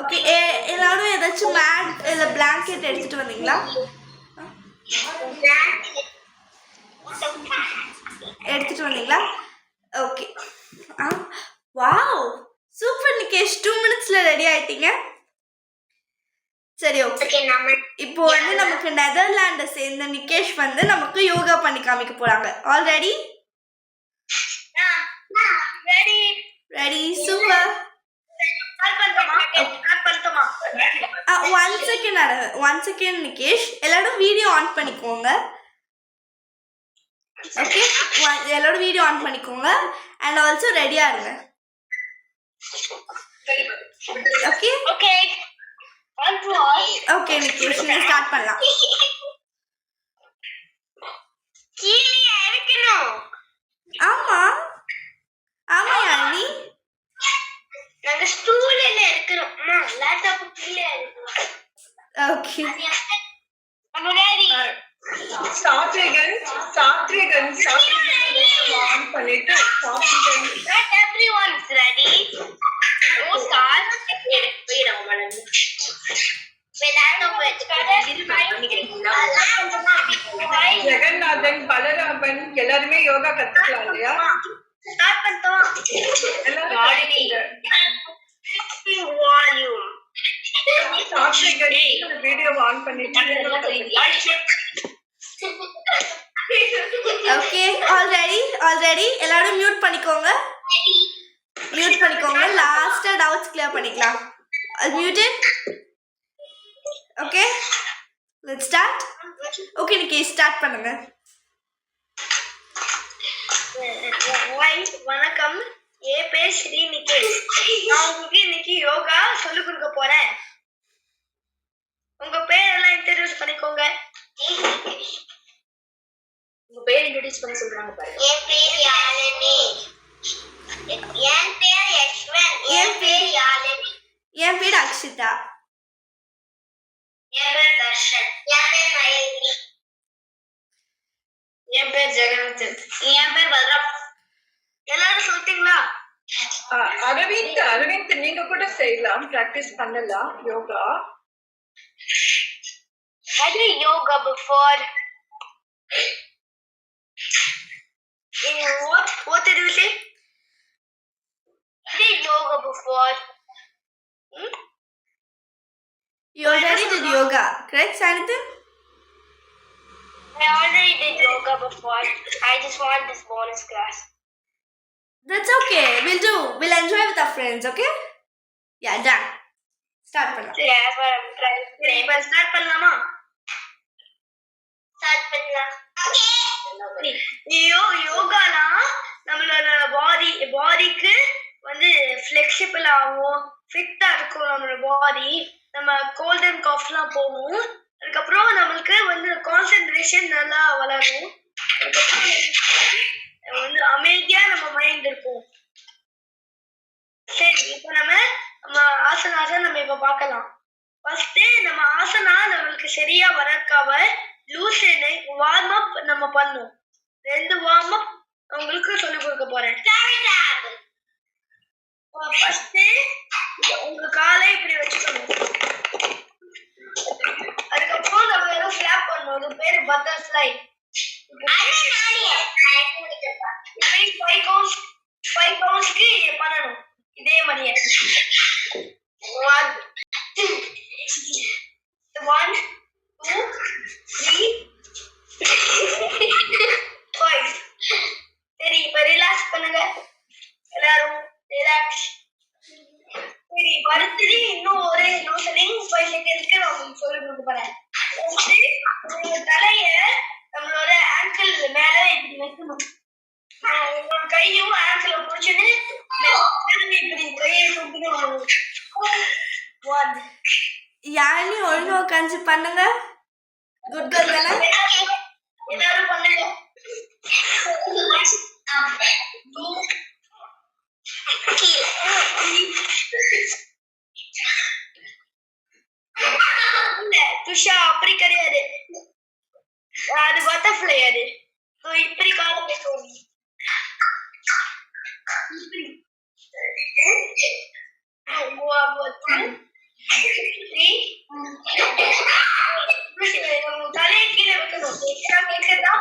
Okay எல்லாரும் ஏதாச்சும் mat இல்லை பிளாங்கெட் எடுத்துட்டு வந்தீங்களா எடுத்துட்டு வந்தீங்களா ஓகே ஆ வாவ் சூப்பர் நிகேஷ் டூ மினிட்ஸில் ரெடி ஆயிட்டீங்க சரி ஓகே இப்போ வந்து நமக்கு நெதர்லாண்டை சேர்ந்த நிகேஷ் வந்து நமக்கு யோகா பண்ணி காமிக்க போறாங்க already ready ready super start பண்ணட்டுமா ஸ்டார்ட் பண்ணட்டுமா one second one second Nikesh எல்லாரும் வீடியோ ஆன் பண்ணிக்கோங்க. ஓகே எல்லாரும் வீடியோ ஆன் பண்ணிக்கோங்க. அண்ட் ஆல்சோ ரெடியா இருங்க. ஓகே ஓகே ஓகே நிகேஷ் நீங்க ஸ்டார்ட் பண்ணலாம். ஆமா. ஆமா யாழினி. நாங்க ஸ்டூல்ல இருக்கிறோம். அம்மா லேப்டாப் கீழே இருக்கு ஓகே நம்ம ரெடி சாத்விகன் சாத்விகன் சாத்விகன் ஆன் பண்ணிட்டு Sathvikan not everyone is ready. ஓ ஸ்டார்ட் எனக்கு போயிடும் உங்களுக்கு ஜெகநாதன் பலராமன் எல்லாருமே யோகா கத்துக்கலாம் இல்லையா? ஸ்டார்ட் பண்ணிட்டோம். எல்லாரும் வீடியோ ஆன் பண்ணிட்டு ஓகே ஆல்ரெடி ஆல்ரெடி எல்லாரும் மியூட் பண்ணிக்கோங்க. மியூட் பண்ணிக்கோங்க. லாஸ்டா டவுட்ஸ் கிளியர் பண்ணிக்கலாம். Muted okay let's start okay இன்னைக்கு ஸ்டார்ட் பண்ணுங்க. வணக்கம். என் பேர் ஸ்ரீ நிகேஷ். நான் உங்களுக்கு இன்னைக்கு யோகா சொல்லிக் கொடுக்க போறேன். உங்க பேர் எல்லாம் இன்ட்ரடியூஸ் பண்ணிக்கோங்க. உங்க பேர் இன்ட்ரடியூஸ் பண்ண சொல்றாங்க பாருங்க. என் பேர் யாழினி. என் பேர் யஷ்வன் என் பேர் யாழினி. என் பேர் அக்ஷிதா. என் பேர் தர்ஷன். என் பேர் மயங்கி என் பேர் ஜெகநாதன். என் பேர் பத்ரம். எல்லாரும் சொல்லிட்டீங்களா? அரவிந்த் அரவிந்த் நீங்க கூட செய்யலாம். பிராக்டிஸ் பண்ணலாம். Yoga. I did yoga before. What? What did you say? I did yoga before. Hmm? You already did yoga, correct, Sanithan? I already did yoga before. I just want this bonus class. That's okay. We'll do. We'll enjoy with our friends, okay? Yeah, done. Start பண்ணலாம். Start பண்ணலாமா? Start பண்ணலாம். யோ யோகானா? நம்மளோட பாடி பாடிக்கு வந்து flexible ஆகும்? ஃபிட்டா இருக்கும் நம்மளோட பாடி நம்ம கோல்ட் அண்ட் காஃப்லாம் போகும் அதுக்கப்புறம் நம்மளுக்கு வந்து கான்சென்ட்ரேஷன் நல்லா வளரும் அதுக்கப்புறம் வந்து அமைதியா நம்ம மைண்ட் இருக்கும் சரி இப்போ நம்ம நம்ம ஆசனாசை நம்ம இப்ப பார்க்கலாம். ஃபர்ஸ்ட் நம்ம ஆசனா நம்மளுக்கு சரியா வரக்காம லூசனை வார்ம் அப் நம்ம பண்ணும். ரெண்டு வார்ம் அப் உங்களுக்கு சொல்லிக் கொடுக்க போறேன். ஃபர்ஸ்ட் உங்க காலை இப்படி வச்சுக்கணும் அதுக்கப்புறம் நம்ம ஏதோ ஃபிளாப் பண்ணணும். அது பேர் பட்டர்ஃப்ளை ஃபைவ் கவுண்ட்ஸ் ஃபைவ் கவுண்ட்ஸ்க்கு பண்ணணும். இதே மாதிரியே one one two three five சரி இப்போ ரிலாக்ஸ் பண்ணுங்க எல்லாரும் ரிலாக்ஸ் சரி இப்ப அடுத்தது இன்னும் ஒரு லூசனிங் ஃபைவ் செகண்ட்ஸ்க்கு நான் உங்களுக்கு சொல்லி கொடுக்க போறேன் First, உங்க தலைய நம்மளோட ஆங்கிள் மேல இப்படி வைக்கணும் உங்களோட கையும் ஆங்கிள் பிடிச்சிட்டு இப்படி கையை தூக்கணும் ஒன் யாழினி ஒழுங்கா உட்காந்து பண்ணுங்க குட் கேர்ள் தானே எல்லாரும் பண்ணுங்க துஷா அப்படி கிடையாது அது பட்டர்ஃப்ளை அது कोई प्रकार की होगी वो आप बोलते हैं। डाले के लिए बता दो इसका क्या करना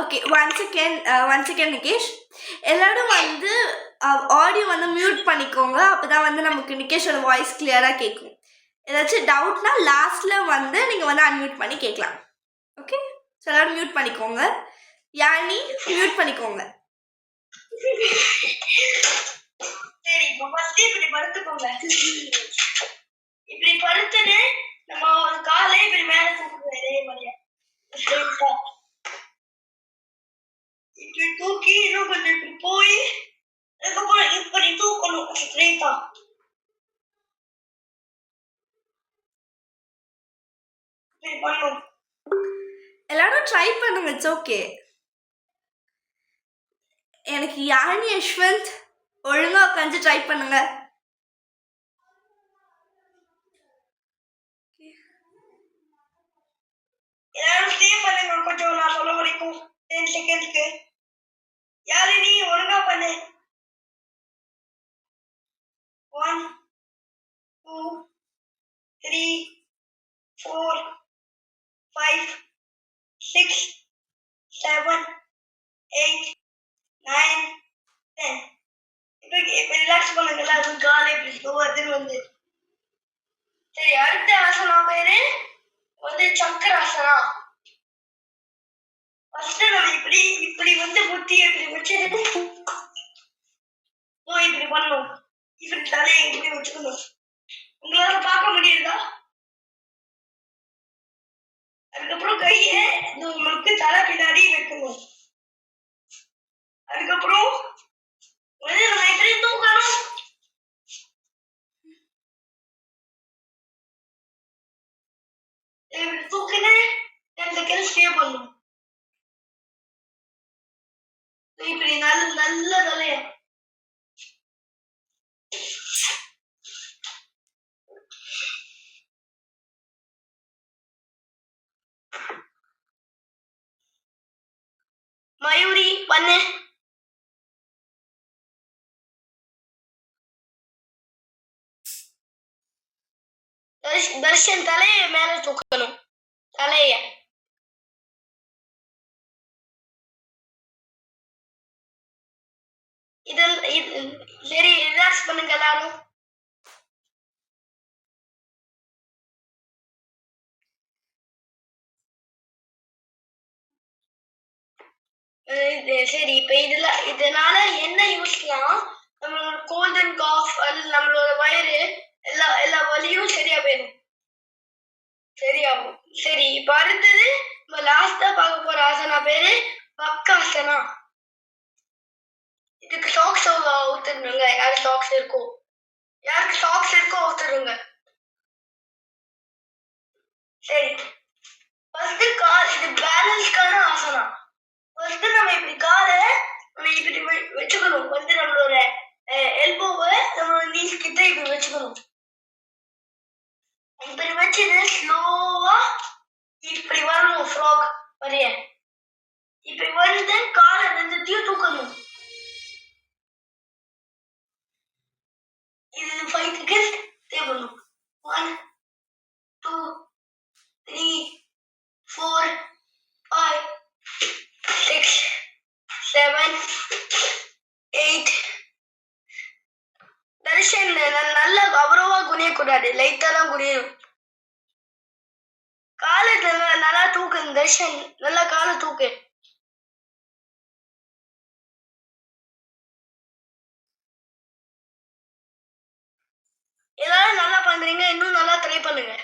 okay one second one second Nikesh எல்லாரும் வந்து uh, ஆடியோ வந்து மியூட் பண்ணிக்கோங்க. அப்போ தான் வந்து நமக்கு நிகேஷோட வாய்ஸ் கிளியராக கேட்கும் ஏதாச்சும் டவுட்னா லாஸ்ட்டில் வந்து நீங்கள் வந்து அன்மியூட் பண்ணி கேட்கலாம் ஓகே ஸோ எல்லாரும் மியூட் பண்ணிக்கோங்க. யானி மியூட் பண்ணிக்கோங்க. சரி இப்போ ஃபர்ஸ்ட் இப்படி படுத்துக்கோங்க இப்படி படுத்துட்டு நம்ம ஒரு காலை இப்படி மேல தூக்குவோம் இதே மாதிரியா இப்படி தூக்கி இன்னும் கொஞ்சம் இப்படி போய் அதுக்கப்புறம் இப்படி தூக்கணும். ஸ்ட்ரெயிட்டா இப்படி எல்லாரும் ட்ரை பண்ணுங்க இட்ஸ் ஓகே எனக்கு யானி யஷ்வந்த் ஒழுங்காக உட்காந்து ட்ரை பண்ணுங்க. எல்லாரும் ஸ்டே பண்ணுங்க கொஞ்சம் நான் சொல்ல வரைக்கும் டென் செகண்ட்ஸ்க்கு யாரு நீ? ஒழுங்கா பண்ணு. One two three four five six seven eight nine ten இப்போ இப்போ ரிலாக்ஸ் பண்ணுங்க எல்லாரும் காலை இப்படி ஸ்லோவாக வந்து சரி அடுத்த ஆசனா பேரு வந்து சக்கராசனா ஃபர்ஸ்ட் நம்ம இப்படி வந்து முட்டி இப்படி வச்சுட்டு ஓ இப்படி பண்ணும். இப்படி தலையை இப்படி வச்சுக்கணும் உங்களால பார்க்க முடியுதா? அதுக்கப்புறம் கையை இந்த உங்களுக்கு தலை பின்னாடி வைக்கணும். அதுக்கப்புறம் எப்படி தூக்கணும். தூக்கினேன் ரெண்டு செகண்ட் ஸ்டே பண்ணணும். இப்படி நல்ல நல்ல தலையா மயூரி பண்ணு. தர்ஷன் தலையை மேல தூக்கணும். தலைய. இது சரி ரிலாக்ஸ் பண்ணுங்க எல்லாரும். இது சரி இப்ப இதுல இதனால என்ன யூஸ்லாம் நம்மளோட கோல்ட் அண்ட் காஃப் அது நம்மளோட வயிறு எல்லா எல்லா வலியும் சரியா போயிடும். சரியாகும். சரி இப்ப அடுத்தது நம்ம லாஸ்டா பார்க்க போற ஆசனா பேரு பக்காசனா. இதுக்கு சாக்ஸ் ஊத்துருங்க யாருக்கு சாக்ஸ் இருக்கோ? யாருக்கு சாக்ஸ் இருக்கோ ஊத்துருங்க சரி. ஃபர்ஸ்ட் கால் இது பேலன்ஸ்க்கான ஆசனா ஃபர்ஸ்ட் நம்ம இப்படி காலை நம்ம இப்படி வச்சுக்கணும். வந்து நம்மளோட எல்போவை நம்மளோட நீஸ் கிட்ட இப்படி வச்சுக்கணும். இப்படி வச்சுட்டு ஸ்லோவா இப்படி வரணும் ஃப்ராக் வரைய இப்படி வந்து காலை ரெண்டுத்தையும் தூக்கணும். இது ஃபைவ் செகண்ட்ஸ் தேவைப்படும் one two three four five six seven eight Darshan ந- நல்ல அவ்வளவா குனியக்கூடாது லைட்டா தான் குனியணும். காலை நல்லா நல்லா தூக்கு தர்ஷன் நல்லா காலை தூக்கு. என்ன இன்னும் நல்லா ட்ரை பண்ணுங்க.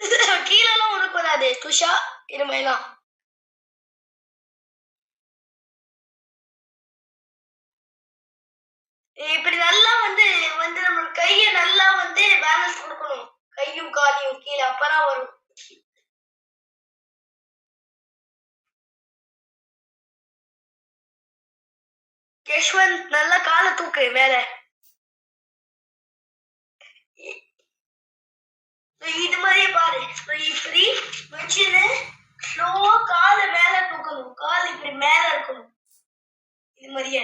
கீழெல்லாம் உருக்கூடாது குஷா இருமையெல்லாம் இப்படி நல்லா வந்து வந்து நம்ம கைய நல்லா வந்து பேலன்ஸ் கொடுக்கணும். கையும் காலையும் கீழே அப்பதான் வரும். யஷ்வந்த் நல்லா காலை தூக்கு மேல. இது மாதிரியே பாரு. இப்படி வச்சுன்னு ஸ்லோவா காலை மேல தூக்கணும். கால் இப்படி மேல இருக்கணும். இது மாதிரியே.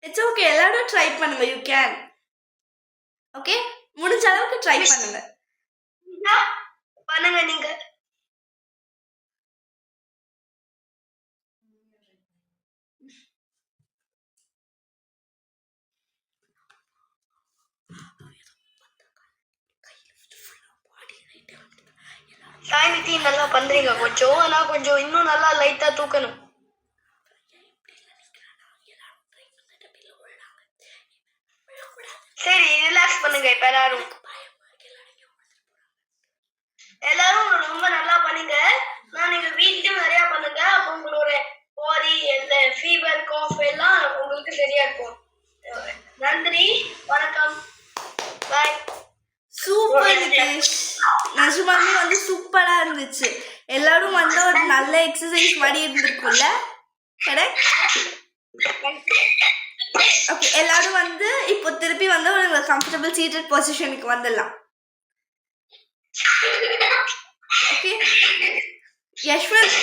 இட்ஸ் ஓகே எல்லாரும் ட்ரை பண்ணுங்க. யூ கேன் ஓகே முடிஞ்ச அளவுக்கு ட்ரை பண்ணுங்க. பண்ணுங்க நீங்க. சாயந்தி நல்லா பண்றீங்க. கொஞ்சம் ஆனா கொஞ்சம் இன்னும் நல்லா லைட்டா தூக்கணும். சரி ரிலாக்ஸ் பண்ணுங்க இப்ப எல்லாரும். எல்லாரும் ரொம்ப நல்லா பண்ணுங்க. நான் நீங்க வீட்லயும் நிறைய பண்ணுங்க. அப்ப உங்களோட பாடி எந்த ஃபீவர் காஃப் எல்லாம் உங்களுக்கு சரியா இருக்கும். நன்றி வணக்கம் பாய் சூப்பர் நிகேஷ் நிஜமாலுமே வந்து சூப்பரா இருந்துச்சு. எல்லாரும் வந்து ஒரு நல்ல எக்ஸசைஸ் மாதிரி இருந்திருக்கும்ல? கரெக்ட் ஓகே எல்லாரும் வந்து இப்போ திருப்பி வந்து ஒரு கம்ஃபர்டபுள் சீட்டட் பொசிஷனுக்கு வந்துடலாம். ஓகே யஷ்வந்த்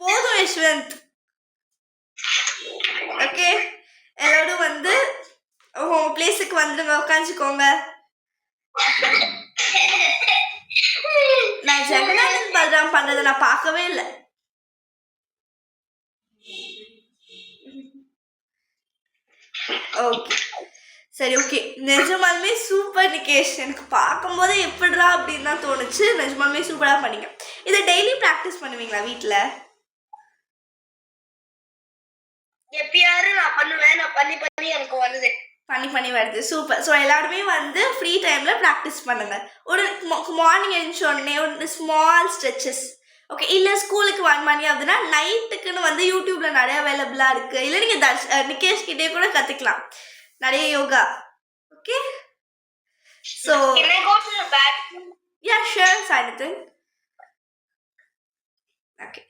போதும் யஷ்வந்த் ஓகே எல்லாரும் வந்து உங்க பிளேஸுக்கு வந்துடுங்க உட்காந்துக்கோங்க நான் ஜெகநாதன் பல்ராம் பண்றதை நான் பார்க்கவே இல்லை. ஓகே. சரி ஓகே. நிஜமாலுமே சூப்பர் நிகேஷ். எனக்கு பார்க்கும்போது எப்படிடா அப்படின்னு தான் தோணுச்சு. நிஜமாலுமே சூப்பராக பண்ணீங்க. இதை டெய்லி ப்ராக்டிஸ் பண்ணுவீங்களா வீட்டில் எப்பயாரு நான் பண்ணுவேன். நான் பண்ணி பண்ணி எனக்கு வருது பண்ணி பண்ணி வருது. சூப்பர் ஸோ எல்லாருமே வந்து ஃப்ரீ டைமில் ப்ராக்டிஸ் பண்ணுங்க. ஒரு மார்னிங் எழுந்த உடனே ஒரு ஸ்மால் ஸ்ட்ரெச்சஸ் ஓகே இல்லை ஸ்கூலுக்கு ஒன் மணி ஆகுதுன்னா நைட்டுக்குன்னு வந்து யூடியூப்பில் நிறைய அவைலபிளாக இருக்குது இல்லை நீங்கள் தர்ஷ் நிகேஷ் கிட்டே கூட கற்றுக்கலாம் நிறைய yoga. Okay so? Yeah sure Sanithan okay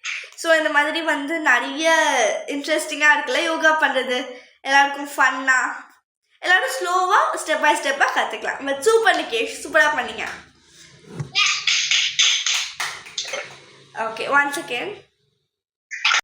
so இந்த மாதிரி வந்து நிறைய இன்ட்ரெஸ்டிங்காக இருக்குல்ல யோகா பண்ணுறது எல்லாருக்கும் ஃபன்னாக எல்லாரும் ஸ்லோவாக ஸ்டெப் பை ஸ்டெப்பாக கற்றுக்கலாம் பட் சூப்பர் நிகேஷ் சூப்பராக பண்ணீங்க. Okay one second